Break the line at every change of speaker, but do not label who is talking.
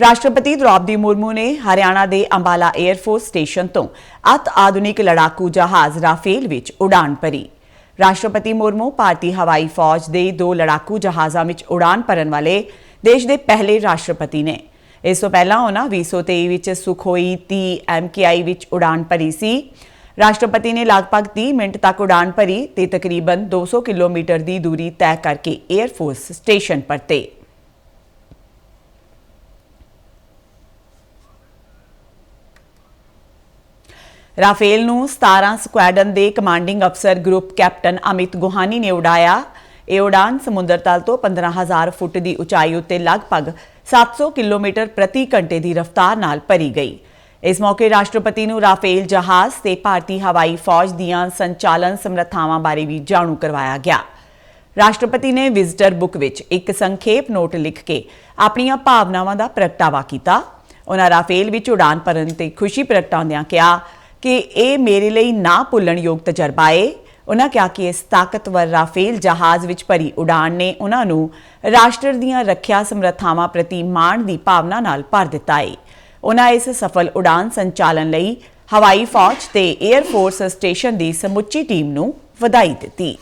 ਰਾਸ਼ਟਰਪਤੀ ਦ੍ਰੋਪਦੀ ਮੁਰਮੂ ਨੇ ਹਰਿਆਣਾ ਦੇ ਅੰਬਾਲਾ 에ਅਰਫੋਰਸ ਸਟੇਸ਼ਨ ਤੋਂ ਅਤ ਆਧੁਨਿਕ ਲੜਾਕੂ ਜਹਾਜ਼ ਰਾਫੇਲ ਵਿੱਚ ਉਡਾਨ ਭਰੀ। ਰਾਸ਼ਟਰਪਤੀ ਮੁਰਮੂ ਭਾਰਤੀ ਹਵਾਈ ਫੌਜ ਦੇ ਦੋ ਲੜਾਕੂ ਜਹਾਜ਼ਾਂ ਵਿੱਚ ਉਡਾਨ ਭਰਨ ਵਾਲੇ ਦੇਸ਼ ਦੇ ਪਹਿਲੇ ਰਾਸ਼ਟਰਪਤੀ ਨੇ। ਇਸ ਤੋਂ ਪਹਿਲਾਂ ਉਹਨਾਂ 2023 ਵਿੱਚ ਸੁਖੋਈ 30 MKI ਵਿੱਚ ਉਡਾਨ ਭਰੀ ਸੀ। ਰਾਸ਼ਟਰਪਤੀ ਨੇ ਲਗਭਗ 30 ਮਿੰਟ ਤੱਕ ਉਡਾਨ ਭਰੀ ਤੇ ਤਕਰੀਬਨ 200 ਕਿਲੋਮੀਟਰ ਦੀ ਦੂਰੀ ਤੈਅ ਕਰਕੇ 에ਅਰਫੋਰਸ ਸਟੇਸ਼ਨ ਪਰਤੇ। ਰਾਫੇਲ ਨੂੰ 17 ਸਕੁਐਡਨ ਦੇ ਕਮਾਂਡਿੰਗ ਅਫਸਰ ਗਰੁੱਪ ਕੈਪਟਨ ਅਮਿਤ ਗੁਹਾਨੀ ਨੇ ਉਡਾਇਆ। ਇਹ ਉਡਾਨ ਸਮੁੰਦਰ ਤਲ ਤੋਂ 15000 ਫੁੱਟ ਦੀ ਉਚਾਈ ਉੱਤੇ ਲਗਭਗ 700 ਕਿਲੋਮੀਟਰ ਪ੍ਰਤੀ ਘੰਟੇ ਦੀ ਰਫ਼ਤਾਰ ਨਾਲ ਭਰੀ ਗਈ। ਇਸ ਮੌਕੇ ਰਾਸ਼ਟਰਪਤੀ ਨੂੰ ਰਾਫੇਲ ਜਹਾਜ਼ ਤੇ ਭਾਰਤੀ ਹਵਾਈ ਫੌਜ ਦੀਆਂ ਸੰਚਾਲਨ ਸਮਰੱਥਾਵਾਂ ਬਾਰੇ ਵੀ ਜਾਣੂ ਕਰਵਾਇਆ ਗਿਆ। ਰਾਸ਼ਟਰਪਤੀ ਨੇ ਵਿਜ਼ਟਰ ਬੁੱਕ ਵਿੱਚ ਇੱਕ ਸੰਖੇਪ ਨੋਟ ਲਿਖ ਕੇ ਆਪਣੀਆਂ ਭਾਵਨਾਵਾਂ ਦਾ ਪ੍ਰਗਟਾਵਾ ਕੀਤਾ। ਉਹਨਾਂ ਰਾਫੇਲ ਵਿੱਚ ਉਡਾਨ ਭਰਨ ਤੇ ਖੁਸ਼ੀ ਪ੍ਰਗਟਾਉਂਦਿਆਂ ਕਿਹਾ ਕਿ ਇਹ ਮੇਰੇ ਲਈ ਨਾ ਭੁੱਲਣਯੋਗ ਤਜਰਬਾ ਏ। ਉਹਨਾਂ ਕਿਹਾ ਕਿ ਇਸ ਤਾਕਤਵਰ ਰਾਫੇਲ ਜਹਾਜ਼ ਵਿੱਚ ਭਰੀ ਉਡਾਨ ਨੇ ਉਹਨਾਂ ਨੂੰ ਰਾਸ਼ਟਰ ਦੀਆਂ ਰੱਖਿਆ ਸਮਰੱਥਾਵਾਂ ਪ੍ਰਤੀ ਮਾਣ ਦੀ ਭਾਵਨਾ ਨਾਲ ਭਰ ਦਿੱਤਾ ਏ। ਉਹਨਾਂ ਇਸ ਸਫਲ ਉਡਾਨ ਸੰਚਾਲਨ ਲਈ ਹਵਾਈ ਫੌਜ ਤੇ 에ਅਰ ਫੋਰਸ ਸਟੇਸ਼ਨ ਦੀ ਸਮੁੱਚੀ ਟੀਮ ਨੂੰ ਵਧਾਈ ਦਿੱਤੀ।